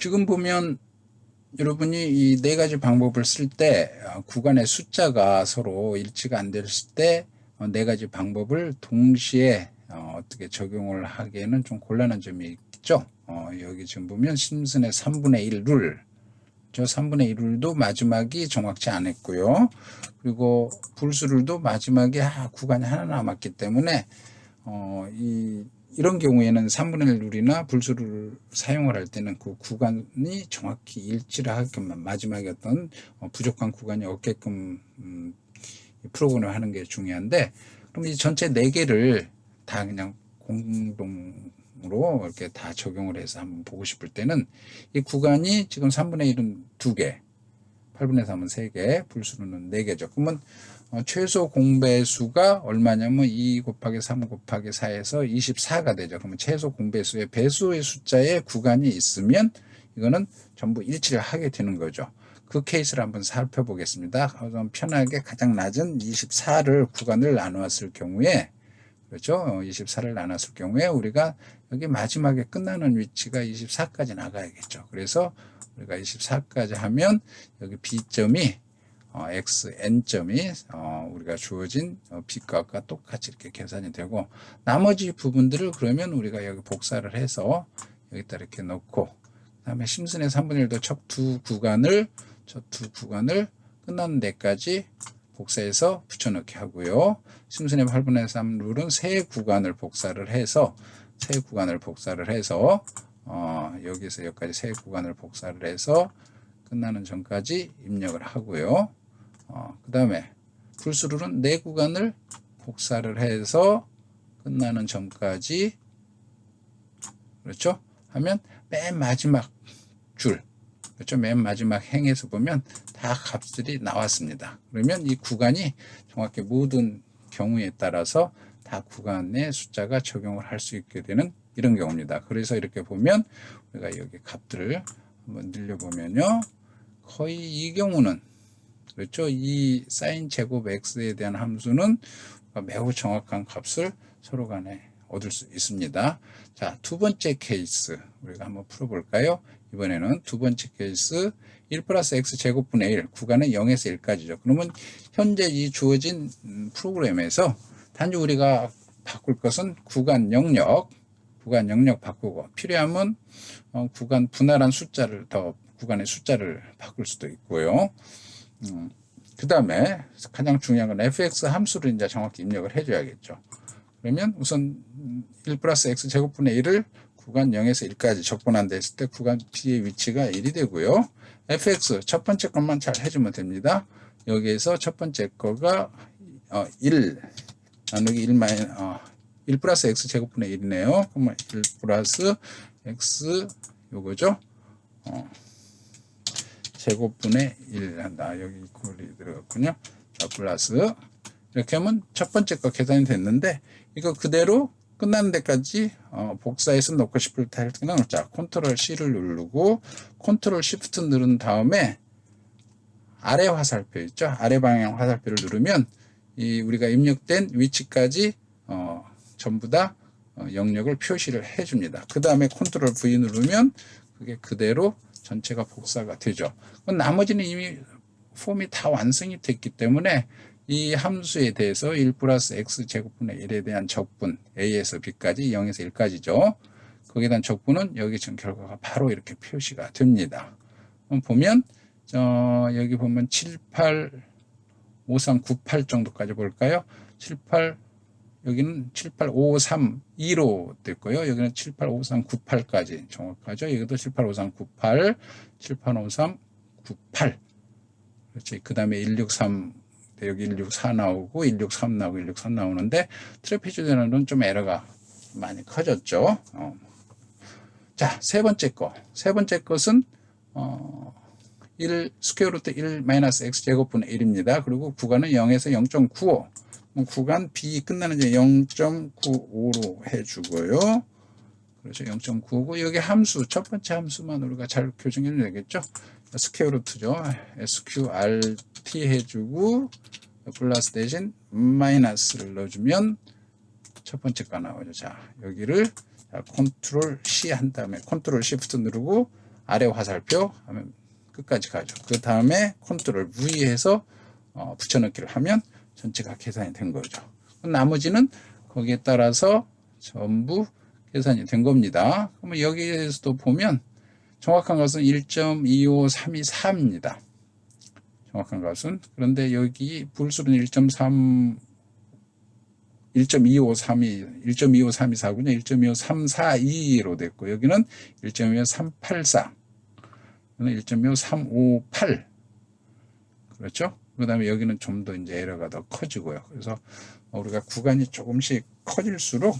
지금 보면 여러분이 이 네 가지 방법을 쓸때 어, 구간의 숫자가 서로 일치가 안 됐을 때 네 가지 방법을 동시에 어, 떻게 적용을 하기에는 좀 곤란한 점이 있죠. 어, 여기 지금 보면 심슨의 3분의 1 룰. 저 3분의 1 룰도 마지막이 정확치 않았고요. 그리고 불수룰도 마지막에 아, 구간이 하나 남았기 때문에 어, 이 이런 경우에는 3분의 1 룰이나 불수를 사용을 할 때는 그 구간이 정확히 일치를 하게끔 마지막에 어떤 어, 부족한 구간이 없게끔 음, 이 프로그램을 하는 게 중요한데 그럼 이 전체 네 개를 다 그냥 공동으로 이렇게 다 적용을 해서 한번 보고 싶을 때는 이 구간이 지금 3분의 1은 2개, 8분의 3은 3개, 불수는 4개죠. 그러면 어, 최소 공배수가 얼마냐면 2 곱하기 3 곱하기 4에서 24가 되죠. 그러면 최소 공배수의 배수의 숫자의 구간이 있으면 이거는 전부 일치를 하게 되는 거죠. 그 케이스를 한번 살펴보겠습니다. 좀 편하게 가장 낮은 24를 구간을 나누었을 경우에 그렇죠. 24를 나눴을 경우에 우리가 여기 마지막에 끝나는 위치가 24까지 나가야겠죠. 그래서 우리가 24까지 하면 여기 B점이 어, x n점이 어, 우리가 주어진 어, b값과 똑같이 이렇게 계산이 되고 나머지 부분들을 그러면 우리가 여기 복사를 해서 여기다 이렇게 넣고 그 다음에 심슨의 3분의 1도 첫 두 구간을 저두 구간을 끝나는 데까지 복사해서 붙여넣기 하고요. 심슨의 8분의 3 룰은 세 구간을 복사를 해서 세 구간을 복사를 해서 어, 여기서 여기까지 세 구간을 복사를 해서 끝나는 전까지 입력을 하고요. 어, 그 다음에 불수룰은 네 구간을 복사를 해서 끝나는 점까지 그렇죠? 하면 맨 마지막 줄 그렇죠? 맨 마지막 행에서 보면 다 값들이 나왔습니다. 그러면 이 구간이 정확히 모든 경우에 따라서 다 구간의 숫자가 적용을 할 수 있게 되는 이런 경우입니다. 그래서 이렇게 보면 우리가 여기 값들을 한번 늘려보면요. 거의 이 경우는 그렇죠. 이 사인 제곱 x에 대한 함수는 매우 정확한 값을 서로 간에 얻을 수 있습니다. 자, 두 번째 케이스 우리가 한번 풀어볼까요? 이번에는 두 번째 케이스 1 플러스 x 제곱분의 1 구간은 0에서 1까지죠. 그러면 현재 이 주어진 음, 프로그램에서 단지 우리가 바꿀 것은 구간 영역 구간 영역 바꾸고 필요하면 어, 구간 분할한 숫자를 더 구간의 숫자를 바꿀 수도 있고요. 음, 그 다음에 가장 중요한 건 fx 함수를 이제 정확히 입력을 해줘야겠죠. 그러면 우선 1 플러스 x 제곱분의 1을 구간 0에서 1까지 적분한다 했을 때 구간 b의 위치가 1이 되고요. fx 첫 번째 것만 잘 해주면 됩니다. 여기에서 첫 번째 거가 어, 1 나누기 1 마이 어, 1 플러스 x 제곱분의 1이네요. 그러면 1 플러스 x 요거죠. 어, 제곱분의 1 한다. 여기 이퀄이 들어갔군요. 자, 플러스 이렇게 하면 첫 번째 거 계산이 됐는데 이거 그대로 끝나는 데까지 어, 복사해서 넣고 싶을 때는 자 컨트롤 C를 누르고 컨트롤 Shift 누른 다음에 아래 화살표 있죠 아래 방향 화살표를 누르면 이 우리가 입력된 위치까지 어, 전부 다 어, 영역을 표시를 해줍니다 그 다음에 컨트롤 V 누르면 그게 그대로 전체가 복사가 되죠 나머지는 이미 폼이 다 완성이 됐기 때문에 이 함수에 대해서 1 플러스 x 제곱분의 1에 대한 적분 a에서 b까지 0에서 1까지죠. 거기에 대한 적분은 여기 지금 결과가 바로 이렇게 표시가 됩니다. 보면 어, 여기 보면 7, 8, 5, 3, 9, 8 정도까지 볼까요? 7, 8 여기는 7, 8, 5, 3, 2로 됐고요. 여기는 7, 8, 5, 3, 9, 8까지 정확하죠. 여기도 7, 8, 5, 3, 9, 8, 7, 8, 5, 3, 9, 8. 그렇지. 그 다음에 1, 6, 3, 여기 164 나오고 163 나오고 163 나오는데 트래피즈전은 좀 에러가 많이 커졌죠. 어. 자, 세 번째 거. 세 번째 것은 어, 1 스퀘어 루트 1 마이너스 x 제곱분의 1입니다. 그리고 구간은 0에서 0.95. 구간 B 끝나는 이제 0.95로 해주고요. 그렇죠. 0.95고 여기 함수 첫 번째 함수만 우리가 잘 교정해 도 되겠죠. 스퀘어 루트죠. SQRT 해주고 플러스 대신 마이너스를 넣어주면 첫 번째 거 나오죠. 자 여기를 컨트롤 C 한 다음에 컨트롤 시프트 누르고 아래 화살표 하면 끝까지 가죠. 그 다음에 컨트롤 V 해서 어, 붙여넣기를 하면 전체가 계산이 된 거죠. 나머지는 거기에 따라서 전부 계산이 된 겁니다. 그러면 여기에서도 보면 정확한 것은 1.25324입니다. 정확한 것은 그런데 여기 불수는 1.3 1.253이 1.25324군요. 1.25342로 됐고 여기는 1.25384 1.25358 그렇죠? 그 다음에 여기는 좀 더 이제 에러가 더 커지고요. 그래서 우리가 구간이 조금씩 커질수록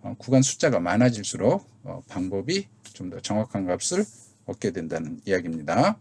어, 구간 숫자가 많아질수록 어, 방법이 좀 더 정확한 값을 얻게 된다는 이야기입니다.